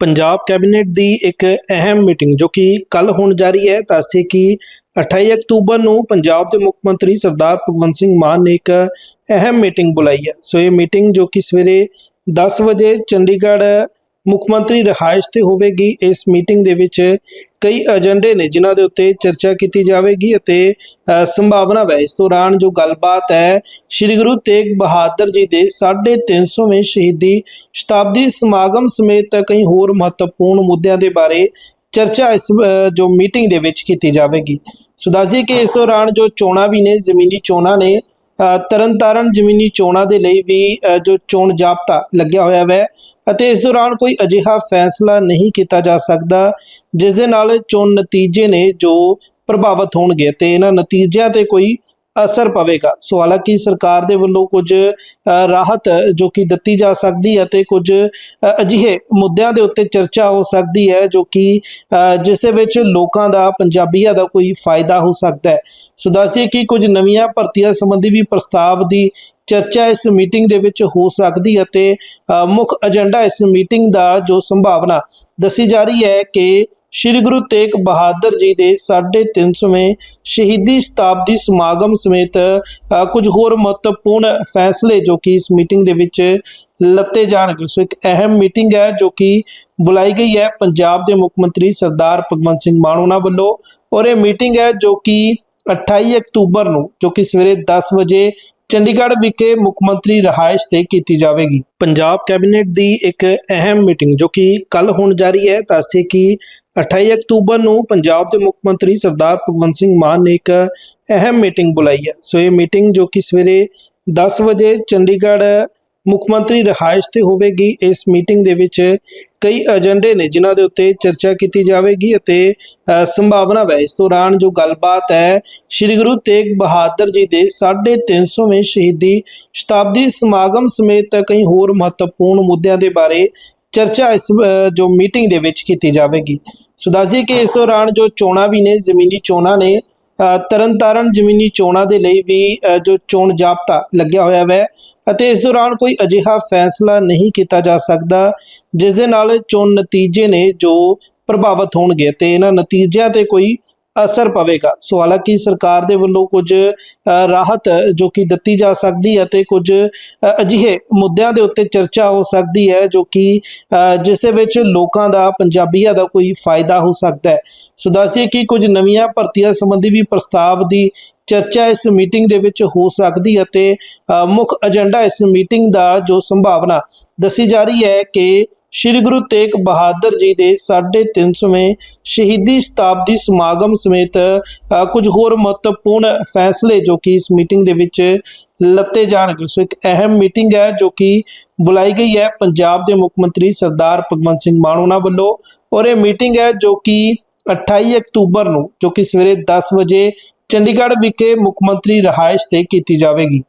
Punjab cabinet ਦੀ ਇੱਕ ਅਹਿਮ meeting ਜੋ ਕਿ ਕੱਲ ਹੋਣ ਜਾ ਰਹੀ ਹੈ ਦੱਸੇ ਕਿ 28 ਅਕਤੂਬਰ ਨੂੰ ਪੰਜਾਬ ਦੇ ਮੁੱਖ ਮੰਤਰੀ ਸਰਦਾਰ ਭਗਵੰਤ ਸਿੰਘ ਮਾਨ ਨੇ ਇੱਕ ਅਹਿਮ ਮੀਟਿੰਗ ਬੁਲਾਈ ਹੈ। ਸੋ ਇਹ ਮੀਟਿੰਗ ਜੋ ਕਿ ਸਵੇਰੇ 10 ਵਜੇ ਚੰਡੀਗੜ੍ਹ ਮੁੱਖ ਮੰਤਰੀ ਰਿਹਾਇਸ਼ ਤੇ ਹੋਵੇਗੀ। ਇਸ ਮੀਟਿੰਗ ਦੇ ਵਿੱਚ ਕਈ ਏਜੰਡੇ ਨੇ ਜਿਨ੍ਹਾਂ ਦੇ ਉੱਤੇ ਚਰਚਾ ਕੀਤੀ ਜਾਵੇਗੀ ਅਤੇ ਸੰਭਾਵਨਾ ਹੈ ਇਸ ਦੌਰਾਨ ਜੋ ਗੱਲਬਾਤ ਹੈ, ਸ੍ਰੀ ਗੁਰੂ ਤੇਗ ਬਹਾਦਰ ਜੀ ਦੇ 350ਵੇਂ ਸ਼ਹੀਦੀ ਸ਼ਤਾਬਦੀ ਸਮਾਗਮ ਸਮੇਤ ਕਈ ਹੋਰ ਮਹੱਤਵਪੂਰਨ ਮੁੱਦਿਆਂ ਦੇ ਬਾਰੇ ਚਰਚਾ ਇਸ ਜੋ ਮੀਟਿੰਗ ਦੇ ਵਿੱਚ ਕੀਤੀ ਜਾਵੇਗੀ। ਸੋ ਦੱਸ ਦਈਏ ਕਿ ਇਸ ਦੌਰਾਨ ਜੋ ਚੋਣਾਂ ਵੀ ਨੇ, ਜ਼ਮੀਨੀ ਚੋਣਾਂ ਨੇ ਤਰਨਤਾਰਨ ਜ਼ਮੀਨੀ ਚੋਣਾਂ ਦੇ ਲਈ ਵੀ ਅ, ਜੋ ਚੋਣ ਜਾਬਤਾ ਲੱਗਿਆ ਹੋਇਆ ਹੈ ਅਤੇ ਇਸ ਦੌਰਾਨ ਕੋਈ ਅਜਿਹਾ ਫੈਸਲਾ ਨਹੀਂ ਕੀਤਾ ਜਾ ਸਕਦਾ ਜਿਸ ਦੇ ਨਾਲ ਚੋਣ ਨਤੀਜੇ ਨੇ ਜੋ ਪ੍ਰਭਾਵਿਤ ਹੋਣਗੇ ਤੇ ਇਹਨਾਂ ਨਤੀਜਿਆਂ ਤੇ ਕੋਈ ਅਸਰ ਪਵੇਗਾ। ਸੋ ਹਾਲਾਂਕਿ ਸਰਕਾਰ ਦੇ ਵੱਲੋਂ ਕੁਝ ਰਾਹਤ ਜੋ ਕਿ ਦਿੱਤੀ ਜਾ ਸਕਦੀ ਹੈ ਤੇ ਕੁਝ ਅਜਿਹੇ ਮੁੱਦਿਆਂ ਦੇ ਉੱਤੇ ਚਰਚਾ ਹੋ ਸਕਦੀ ਹੈ ਜੋ ਕਿ ਜਿਸ ਦੇ ਵਿੱਚ ਲੋਕਾਂ ਦਾ, ਪੰਜਾਬੀਆਂ ਦਾ ਕੋਈ ਫਾਇਦਾ ਹੋ ਸਕਦਾ ਹੈ। ਸੋ ਦੱਸਿਏ ਕਿ ਕੁਝ ਨਵੀਆਂ ਭਰਤੀਆਂ ਸੰਬੰਧੀ ਵੀ ਪ੍ਰਸਤਾਵ ਦੀ ਚਰਚਾ ਇਸ ਮੀਟਿੰਗ ਦੇ ਵਿੱਚ ਹੋ ਸਕਦੀ ਹੈ ਤੇ ਮੁੱਖ ਏਜੰਡਾ ਇਸ ਮੀਟਿੰਗ ਦਾ ਜੋ ਸੰਭਾਵਨਾ ਦੱਸੀ ਜਾ ਰਹੀ ਹੈ ਕਿ ਸ੍ਰੀ ਗੁਰੂ ਤੇਗ ਬਹਾਦਰ ਜੀ ਦੇ 350ਵੇਂ ਸ਼ਹੀਦੀ ਸ਼ਤਾਬਦੀ ਸਮਾਗਮ ਸਮੇਤ ਅ, ਕੁਝ ਹੋਰ ਮਹੱਤਵਪੂਰਨ ਫੈਸਲੇ ਜੋ ਕਿ ਇਸ ਮੀਟਿੰਗ ਦੇ ਵਿੱਚ ਲੱਤੇ ਜਾਣਗੇ। ਸੋ ਇੱਕ ਅਹਿਮ ਮੀਟਿੰਗ ਹੈ ਜੋ ਕਿ ਬੁਲਾਈ ਗਈ ਹੈ ਪੰਜਾਬ ਦੇ ਮੁੱਖ ਮੰਤਰੀ ਸਰਦਾਰ ਭਗਵੰਤ ਸਿੰਘ ਮਾਨ ਉਹਨਾਂ ਵੱਲੋਂ ਔਰ ਇਹ ਮੀਟਿੰਗ ਹੈ ਜੋ ਕਿ 28 ਅਕਤੂਬਰ ਨੂੰ ਜੋ ਕਿ ਸਵੇਰੇ 10 ਵਜੇ ਚੰਡੀਗੜ੍ਹ ਵਿਖੇ ਮੁੱਖ ਮੰਤਰੀ ਰਿਹਾਇਸ਼ ਤੇ ਕੀਤੀ ਜਾਵੇਗੀ। ਪੰਜਾਬ ਕੈਬਨਿਟ ਦੀ ਇੱਕ ਅਹਿਮ ਮੀਟਿੰਗ ਜੋ ਕਿ ਕੱਲ ਹੋਣ ਜਾ ਰਹੀ ਹੈ, ਦੱਸੇ ਕਿ 28 ਅਕਤੂਬਰ ਨੂੰ ਪੰਜਾਬ ਦੇ ਮੁੱਖ ਮੰਤਰੀ ਸਰਦਾਰ ਭਗਵੰਤ ਸਿੰਘ ਮਾਨ ਨੇ ਇੱਕ ਅਹਿਮ ਮੀਟਿੰਗ ਬੁਲਾਈ ਹੈ। ਸੋ ਇਹ ਮੀਟਿੰਗ ਜੋ ਕਿ ਸਵੇਰੇ 10 ਵਜੇ ਚੰਡੀਗੜ੍ਹ ਮੁੱਖ ਮੰਤਰੀ ਰਿਹਾਇਸ਼ ਤੇ ਹੋਵੇਗੀ। ਇਸ ਮੀਟਿੰਗ ਦੇ ਵਿੱਚ ਕਈ ਏਜੰਡੇ ਨੇ ਜਿਨ੍ਹਾਂ ਦੇ ਉੱਤੇ ਚਰਚਾ ਕੀਤੀ ਜਾਵੇਗੀ ਅਤੇ ਸੰਭਾਵਨਾ ਹੈ ਇਸ ਦੌਰਾਨ ਜੋ ਗੱਲਬਾਤ ਹੈ, ਸ੍ਰੀ ਗੁਰੂ ਤੇਗ ਬਹਾਦਰ ਜੀ ਦੇ 350ਵੇਂ ਸ਼ਹੀਦੀ ਸ਼ਤਾਬਦੀ ਸਮਾਗਮ ਸਮੇਤ ਕਈ ਹੋਰ ਮਹੱਤਵਪੂਰਨ ਮੁੱਦਿਆਂ ਦੇ ਬਾਰੇ ਚਰਚਾ ਇਸ ਜੋ ਮੀਟਿੰਗ ਦੇ ਵਿੱਚ ਕੀਤੀ ਜਾਵੇਗੀ। ਸੋ ਦੱਸ ਦਈਏ ਕਿ ਇਸ ਦੌਰਾਨ ਜੋ ਚੋਣਾਂ ਵੀ ਨੇ, ਜ਼ਮੀਨੀ ਚੋਣਾਂ ਨੇ ਤਰਨਤਾਰਨ ਜ਼ਮੀਨੀ ਚੋਣਾਂ ਦੇ ਲਈ ਵੀ ਅ, ਜੋ ਚੋਣ ਜਾਬਤਾ ਲੱਗਿਆ ਹੋਇਆ ਹੈ ਅਤੇ ਇਸ ਦੌਰਾਨ ਕੋਈ ਅਜਿਹਾ ਫੈਸਲਾ ਨਹੀਂ ਕੀਤਾ ਜਾ ਸਕਦਾ ਜਿਸ ਦੇ ਨਾਲ ਚੋਣ ਨਤੀਜੇ ਨੇ ਜੋ ਪ੍ਰਭਾਵਿਤ ਹੋਣਗੇ ਤੇ ਇਹਨਾਂ ਨਤੀਜਿਆਂ ਤੇ ਕੋਈ ਅਸਰ ਪਵੇਗਾ। ਸੋ ਹਾਲਾਂਕਿ ਸਰਕਾਰ ਦੇ ਵੱਲੋਂ ਕੁਝ ਰਾਹਤ ਜੋ ਕਿ ਦਿੱਤੀ ਜਾ ਸਕਦੀ ਹੈ ਤੇ ਕੁਝ ਅਜਿਹੇ ਮੁੱਦਿਆਂ ਦੇ ਉੱਤੇ ਚਰਚਾ ਹੋ ਸਕਦੀ ਹੈ ਜੋ ਕਿ ਜਿਸ ਦੇ ਵਿੱਚ ਲੋਕਾਂ ਦਾ, ਪੰਜਾਬੀਆਂ ਦਾ ਕੋਈ ਫਾਇਦਾ ਹੋ ਸਕਦਾ ਹੈ। ਸੋ ਦੱਸਿਏ ਕਿ ਕੁਝ ਨਵੀਆਂ ਭਰਤੀਆਂ ਸੰਬੰਧੀ ਵੀ ਪ੍ਰਸਤਾਵ ਦੀ ਚਰਚਾ ਇਸ ਮੀਟਿੰਗ ਦੇ ਵਿੱਚ ਹੋ ਸਕਦੀ ਹੈ ਤੇ ਮੁੱਖ ਏਜੰਡਾ ਇਸ ਮੀਟਿੰਗ ਦਾ ਜੋ ਸੰਭਾਵਨਾ ਦੱਸੀ ਜਾ ਰਹੀ ਹੈ ਕਿ ਸ੍ਰੀ ਗੁਰੂ ਤੇਗ ਬਹਾਦਰ ਜੀ ਦੇ 350ਵੇਂ ਸ਼ਹੀਦੀ ਸ਼ਤਾਬਦੀ ਸਮਾਗਮ ਸਮੇਤ ਕੁਝ ਹੋਰ ਮਹੱਤਵਪੂਰਨ ਫੈਸਲੇ ਜੋ ਕਿ ਇਸ ਮੀਟਿੰਗ ਦੇ ਵਿੱਚ ਲੱਤੇ ਜਾਣਗੇ। ਸੋ ਇੱਕ ਅਹਿਮ ਮੀਟਿੰਗ ਹੈ ਜੋ ਕਿ ਬੁਲਾਈ ਗਈ ਹੈ ਪੰਜਾਬ ਦੇ ਮੁੱਖ ਮੰਤਰੀ ਸਰਦਾਰ ਭਗਵੰਤ ਸਿੰਘ ਮਾਨ ਉਹਨਾਂ ਵੱਲੋਂ ਔਰ ਇਹ ਮੀਟਿੰਗ ਹੈ ਜੋ ਕਿ 28 ਅਕਤੂਬਰ ਨੂੰ, ਜੋ ਕਿ ਸਵੇਰੇ 10 ਵਜੇ ਚੰਡੀਗੜ੍ਹ ਵਿਖੇ ਮੁੱਖ ਮੰਤਰੀ ਰਿਹਾਇਸ਼ ਤੇ ਕੀਤੀ ਜਾਵੇਗੀ।